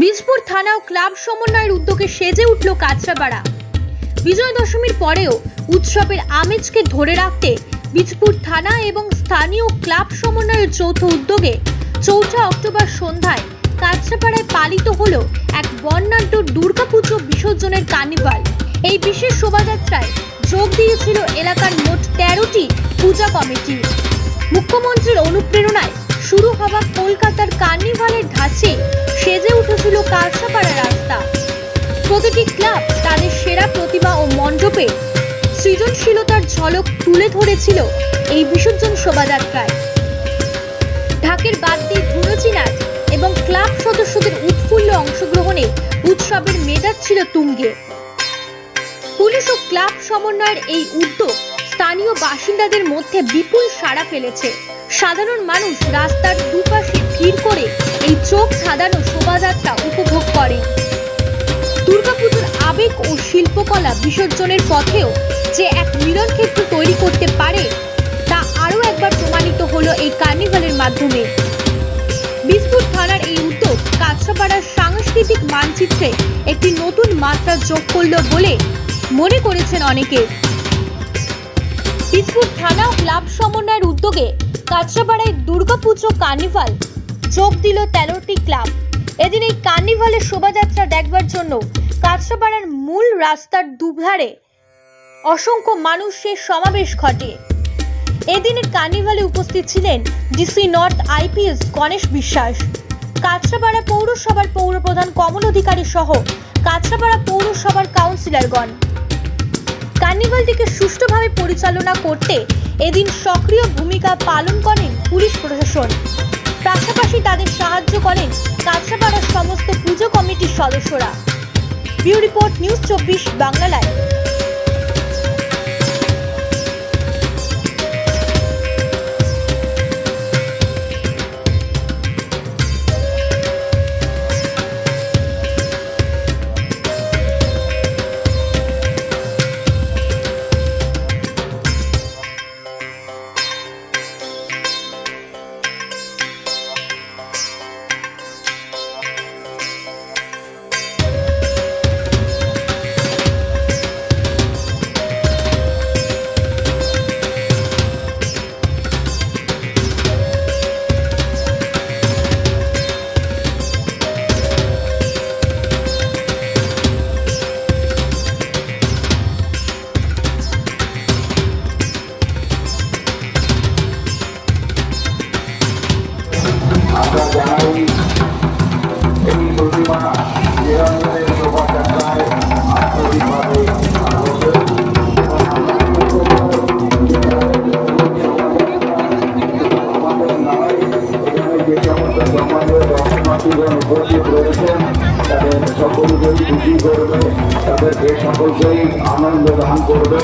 বীজপুর থানা ও ক্লাব সমন্বয়ের উদ্যোগে সেজে উঠল কাঁচরাপাড়া। বিজয় দশমীর পরেও উৎসবের আমেজকে ধরে রাখতে বীজপুর থানা এবং স্থানীয় ক্লাব সমন্বয়ের যৌথ উদ্যোগে চৌঠা অক্টোবর সন্ধ্যায় কাঁচরাপাড়ায় পালিত হলো এক বর্ণাঢ্য দুর্গাপুজো বিসর্জনের কার্নিভাল। এই বিশেষ শোভাযাত্রায় যোগ দিয়েছিল এলাকার মোট তেরোটি পূজা কমিটি। মুখ্যমন্ত্রীর অনুপ্রেরণায় শুরু হওয়া কলকাতার কার্নিভালের ধাঁচে সেজে উঠেছিল কালসাপাড়া রাস্তা। প্রতিটি ক্লাব তাদের সেরা প্রতিমা ও মণ্ডপে সৃজনশীলতার ঝলক তুলে ধরেছিল এই বিসর্জন শোভাযাত্রায়। ঢাকের বাদ দিয়ে ধুনুচি নাচ এবং ক্লাব সদস্যদের উৎফুল্ল অংশগ্রহণে উৎসবের মেজাজ ছিল তুঙ্গে। পুলিশ ও ক্লাব সমন্বয়ের এই উদ্যোগ স্থানীয় বাসিন্দাদের মধ্যে বিপুল সাড়া ফেলেছে। সাধারণ মানুষ রাস্তার দুপাশে ভিড় করে এই চোখ ধাঁধানো শোভাযাত্রা উপভোগ করে। দুর্গাপুজোর আবেগ ও শিল্পকলা বিসর্জনের পথেও যে এক মিলন ক্ষেত্র তৈরি করতে পারে, তা আরও একবার প্রমাণিত হলো এই কার্নিভালের মাধ্যমে। বিস্কুট থানার এই উদ্যোগ কাছড়াপাড়ার সাংস্কৃতিক মানচিত্রে একটি নতুন মাত্রা যোগ করল বলে মনে করেছেন অনেকে। বিস্কুট থানা ক্লাব সমন্বয়ের উদ্যোগে কাছড়াপাড়ায় দুর্গাপুজো কার্নিভাল যোগ দিল তেরোটি ক্লাব। এদিন এই কার্নিভালের শোভাযাত্রা দেখবার জন্য কাছড়াপাড়ার মূল রাস্তার দুধারে অসংখ্য মানুষের সমাবেশ ঘটে। এদিনের কার্নিভালে উপস্থিত ছিলেন ডিসি নর্থ আইপিএস গণেশ বিশ্বাস কাছড়াপাড়া পৌরসভার পৌরপ্রধান কমল অধিকারী সহ কাছড়াপাড়া পৌরসভার কাউন্সিলরগণ। কার্নিভালটিকে সুষ্ঠুভাবে পরিচালনা করতে এদিন সক্রিয় ভূমিকা পালন করেন পুলিশ প্রশাসন। পাশাপাশি তাদের সাহায্য করেন কাছাপাড়ার সমস্ত পুজো কমিটির সদস্যরা। বিউ রিপোর্ট নিউজ চব্বিশ, বাংলা লাইভ। সকলকেই খুশি করবে তাদেরকে সকলকেই আনন্দ দান করবে।